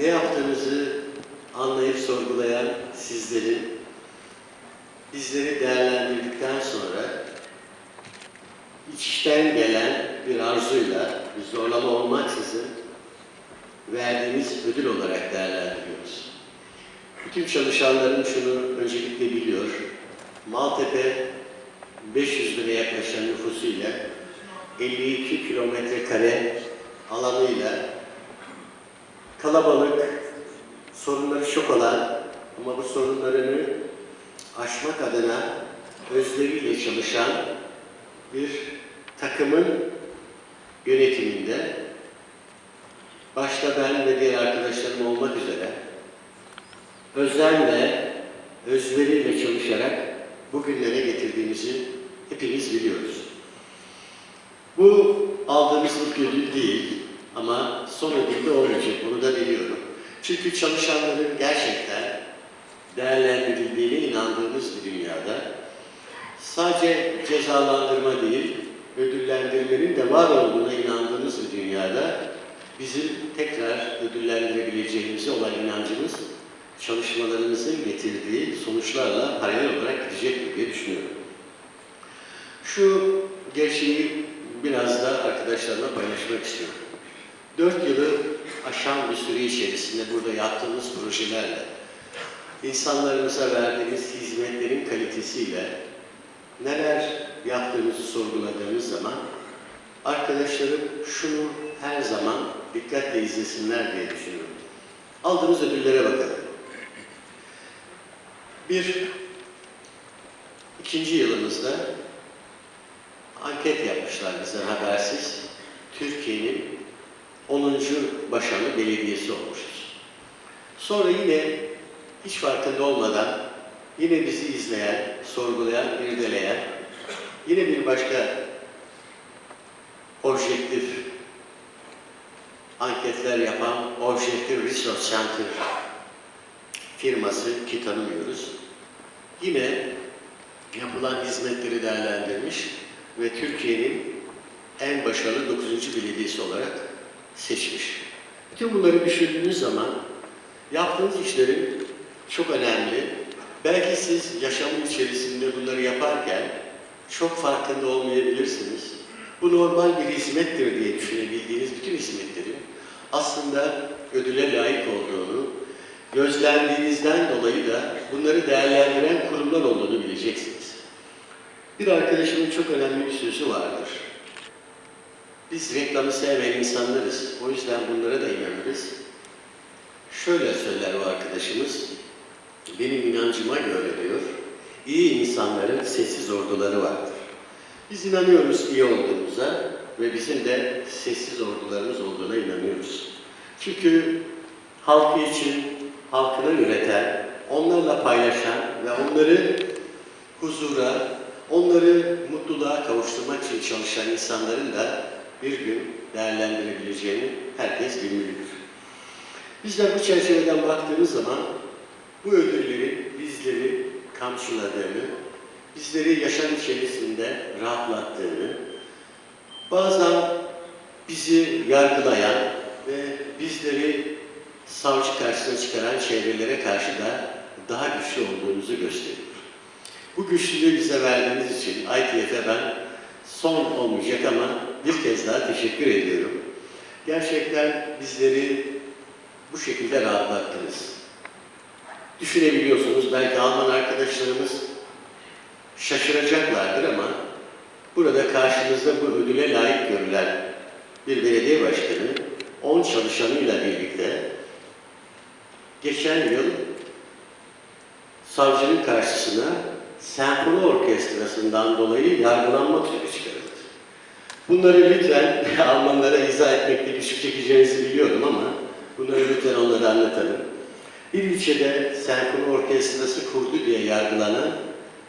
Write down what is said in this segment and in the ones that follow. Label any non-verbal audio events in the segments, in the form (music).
ne yaptığımızı anlayıp sorgulayan sizlerin bizleri değerlendirdikten sonra içten gelen bir arzuyla, bir zorlama olmaksızın verdiğimiz ödül olarak değerlendiriyoruz. Bütün çalışanlarım şunu öncelikle biliyor. Maltepe 500 bine yaklaşan nüfusuyla 52 kilometre kare alanıyla kalabalık, sorunları çok olan ama bu sorunlarını aşmak adına özleriyle çalışan bir takımın yönetiminde başta ben ve diğer arkadaşlarım olmak üzere özenle, özveriyle çalışarak bugünlere getirdiğimizi hepimiz biliyoruz. Bu aldığımız ilk ödül değil ama son ödül de olmayacak, bunu da biliyorum. Çünkü çalışanların gerçekten değerlendirildiğine inandığımız bir dünyada sadece cezalandırma değil, ödüllendirmenin de var olduğuna inandığımız bir dünyada bizim tekrar ödüllendirebileceğimize olan inancımız çalışmalarımızın getirdiği sonuçlarla paralel olarak gidecek diye düşünüyorum. Şu gerçeği biraz da arkadaşlarla paylaşmak istiyorum. Dört yılı aşan bir süre içerisinde burada yaptığımız projelerle, insanlarımıza verdiğimiz hizmetlerin kalitesiyle neler yaptığımızı sorguladığımız zaman arkadaşlarım şunu her zaman dikkatle izlesinler diye düşünüyorum. Aldığımız ödüllere bakalım. Bir, ikinci yılımızda anket yapmışlar bize habersiz. Türkiye'nin 10. başarılı belediyesi olmuşuz. Sonra yine hiç farkında olmadan yine bizi izleyen, sorgulayan, irdeleyen, yine bir başka objektif anketler yapan Objective Research Center firması ki tanımıyoruz. Yine yapılan hizmetleri değerlendirmiş ve Türkiye'nin en başarılı 9. belediyesi olarak seçmiş. Bütün bunları düşündüğünüz zaman yaptığınız işlerin çok önemli. Belki siz yaşamın içerisinde bunları yaparken çok farkında olmayabilirsiniz. Bu normal bir hizmettir diye düşünebildiğiniz bütün hizmetlerin aslında ödüle layık olduğunu, gözlendiğinizden dolayı da bunları değerlendiren kurumlar olduğunu bileceksiniz. Bir arkadaşımın çok önemli bir sözü vardır. Biz reklamı sevmeyen insanlarız. O yüzden bunlara da inanırız. Şöyle söyler o arkadaşımız. Benim inancıma göre diyor, iyi insanların sessiz orduları vardır. Biz inanıyoruz iyi olduğumuza ve bizim de sessiz ordularımız olduğuna inanıyoruz. Çünkü halkı için, halkını üreten, onlarla paylaşan ve onları huzura, onları mutluluğa kavuşturmak için çalışan insanların da bir gün değerlendirebileceğini herkes bilmelidir. Bizler bu çerçeveden baktığımız zaman bu ödüllerin bizleri kamçıladığını, bizleri yaşam içerisinde rahatlattığını, bazen bizi yargılayan ve bizleri savcı karşısına çıkaran çevrelere karşı da daha güçlü olduğumuzu gösteriyor. Bu güçlülüğü bize verdiğiniz için ITF'e ben son olmayacak ama bir kez daha teşekkür ediyorum. Gerçekten bizleri bu şekilde rahatlattınız. Düşünebiliyorsunuz, belki Alman arkadaşlarımız şaşıracaklardır ama burada karşınızda bu ödüle layık görülen bir belediye başkanı 10 çalışanıyla birlikte geçen yıl savcının karşısına senfoni orkestrasından dolayı yargılanmak üzere çıkarıldı. Bunları lütfen (laughs) Almanlara izah etmekte güçlük çekeceğinizi biliyorum ama bunları lütfen onlara anlatalım. Bir ilçede senfoni orkestrası kurdu diye yargılanan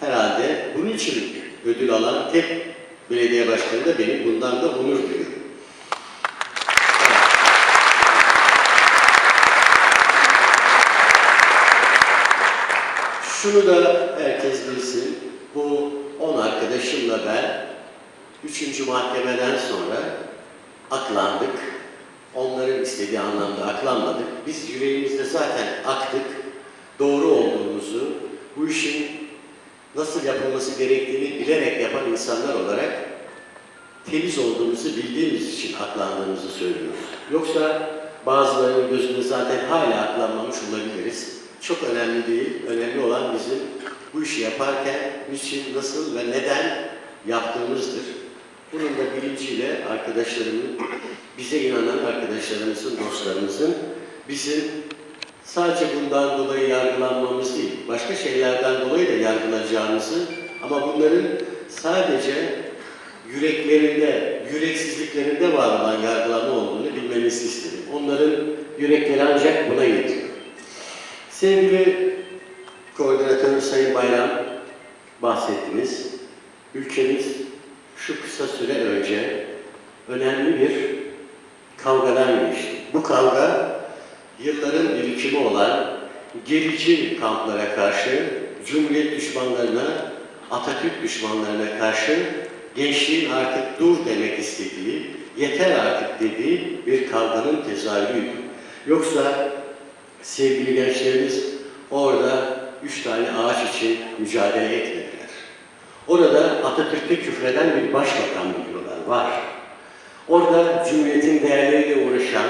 herhalde bunun için ödül alan tek belediye başkanı da benim bundan da onur duyuyorum. Şunu da herkes bilsin, bu 10 arkadaşımla ben 3. mahkemeden sonra aklandık onların istediği anlamda aklanmadık. Biz yüreğimizde zaten aktık, doğru olduğumuzu, bu işin nasıl yapılması gerektiğini bilerek yapan insanlar olarak temiz olduğumuzu bildiğimiz için aklandığımızı söylüyoruz. Yoksa bazılarının gözünde zaten hala aklanmamış olabiliriz. Çok önemli değil. Önemli olan bizim bu işi yaparken niçin, nasıl ve neden yaptığımızdır. Bunun da bilinciyle arkadaşlarımın, bize inanan arkadaşlarımızın, dostlarımızın bizim sadece bundan dolayı yargılanmamız değil, başka şeylerden dolayı da yargılanacağımızı ama bunların sadece yüreklerinde, yüreksizliklerinde var olan yargılama olduğunu bilmenizi istedim. Onların yürekleri ancak buna yetiyor. Sevgili koordinatör Sayın Bayram bahsettiniz. Ülkemiz şu kısa süre önce önemli bir kavgadan geçti. Bu kavga yılların birikimi olan gerici kamplara karşı, Cumhuriyet düşmanlarına, Atatürk düşmanlarına karşı gençliğin artık dur demek istediği, yeter artık dediği bir kavganın tezahürüydü. Yoksa sevgili gençlerimiz orada üç tane ağaç için mücadele etmediler. Orada Atatürk'te küfreden bir başbakan biliyorlar, var. Orada Cumhuriyet'in değerleriyle uğraşan,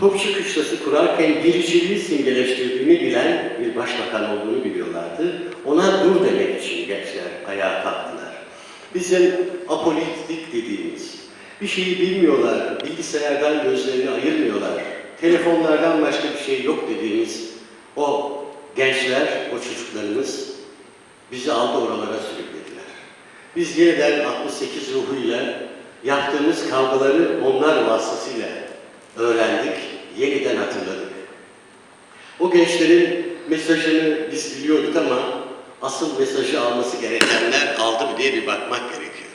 Topçu Kışlası kurarken gericiliği simgeleştirdiğini bilen bir başbakan olduğunu biliyorlardı. Ona dur demek için gençler ayağa kalktılar. Bizim apolitik dediğimiz, bir şeyi bilmiyorlar, bilgisayardan gözlerini ayırmıyorlar, telefonlardan başka bir şey yok dediğimiz o gençler, o çocuklarımız bizi aldı oralara sürüklediler. Biz yeniden 68 ruhuyla yaptığımız kavgaları onlar vasıtasıyla öğrendik, yeniden hatırladık. O gençlerin mesajını biz biliyorduk ama asıl mesajı alması gerekenler aldı mı diye bir bakmak gerekiyor.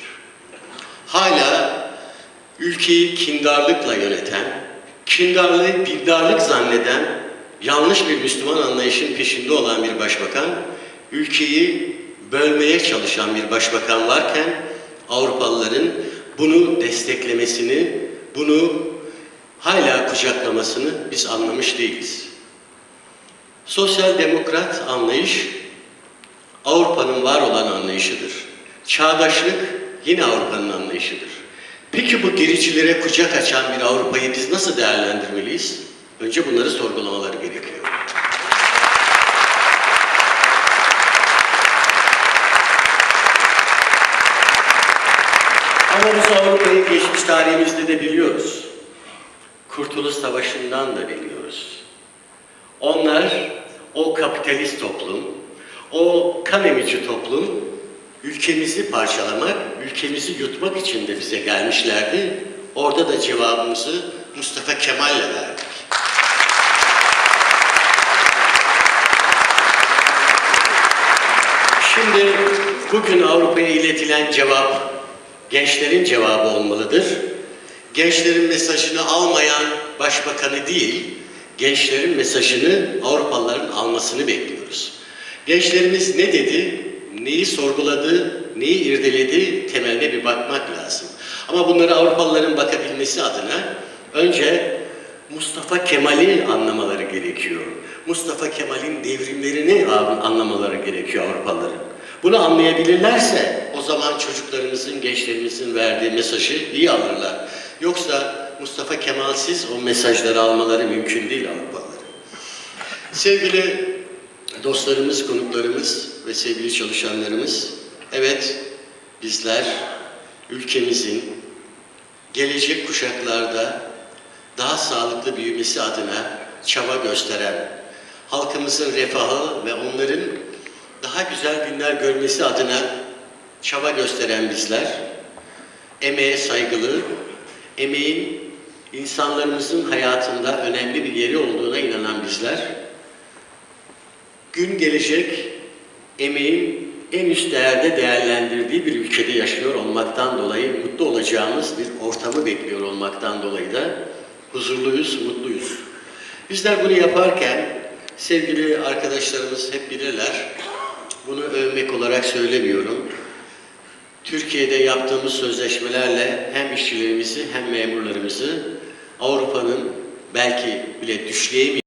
Hala ülkeyi kindarlıkla yöneten, kindarlığı dindarlık zanneden yanlış bir Müslüman anlayışın peşinde olan bir başbakan, ülkeyi bölmeye çalışan bir başbakan varken Avrupalıların bunu desteklemesini, bunu hala kucaklamasını biz anlamış değiliz. Sosyal demokrat anlayış Avrupa'nın var olan anlayışıdır. Çağdaşlık yine Avrupa'nın anlayışıdır. Peki bu gericilere kucak açan bir Avrupa'yı biz nasıl değerlendirmeliyiz? Önce bunları sorgulamaları gerekiyor. Biz Avrupa'yı geçmiş tarihimizde de biliyoruz. Kurtuluş Savaşı'ndan da biliyoruz. Onlar o kapitalist toplum, o kan emici toplum ülkemizi parçalamak, ülkemizi yutmak için de bize gelmişlerdi. Orada da cevabımızı Mustafa Kemal'le verdik. Şimdi bugün Avrupa'ya iletilen cevap gençlerin cevabı olmalıdır. Gençlerin mesajını almayan başbakanı değil, gençlerin mesajını Avrupalıların almasını bekliyoruz. Gençlerimiz ne dedi, neyi sorguladı, neyi irdeledi temeline bir bakmak lazım. Ama bunları Avrupalıların bakabilmesi adına önce Mustafa Kemal'i anlamaları gerekiyor. Mustafa Kemal'in devrimlerini anlamaları gerekiyor Avrupalıların. Bunu anlayabilirlerse o zaman çocuklarımızın, gençlerimizin verdiği mesajı iyi alırlar. Yoksa Mustafa Kemal'siz o mesajları almaları mümkün değil Avrupalıların. Sevgili dostlarımız, konuklarımız ve sevgili çalışanlarımız, evet bizler ülkemizin gelecek kuşaklarda daha sağlıklı büyümesi adına çaba gösteren, halkımızın refahı ve onların daha güzel günler görmesi adına çaba gösteren bizler, emeğe saygılı, emeğin insanlarımızın hayatında önemli bir yeri olduğuna inanan bizler, gün gelecek emeğin en üst değerde değerlendirdiği bir ülkede yaşıyor olmaktan dolayı mutlu olacağımız bir ortamı bekliyor olmaktan dolayı da huzurluyuz, mutluyuz. Bizler bunu yaparken sevgili arkadaşlarımız hep bilirler, bunu övmek olarak söylemiyorum. Türkiye'de yaptığımız sözleşmelerle hem işçilerimizi hem memurlarımızı Avrupa'nın belki bile düşleyemeyeceği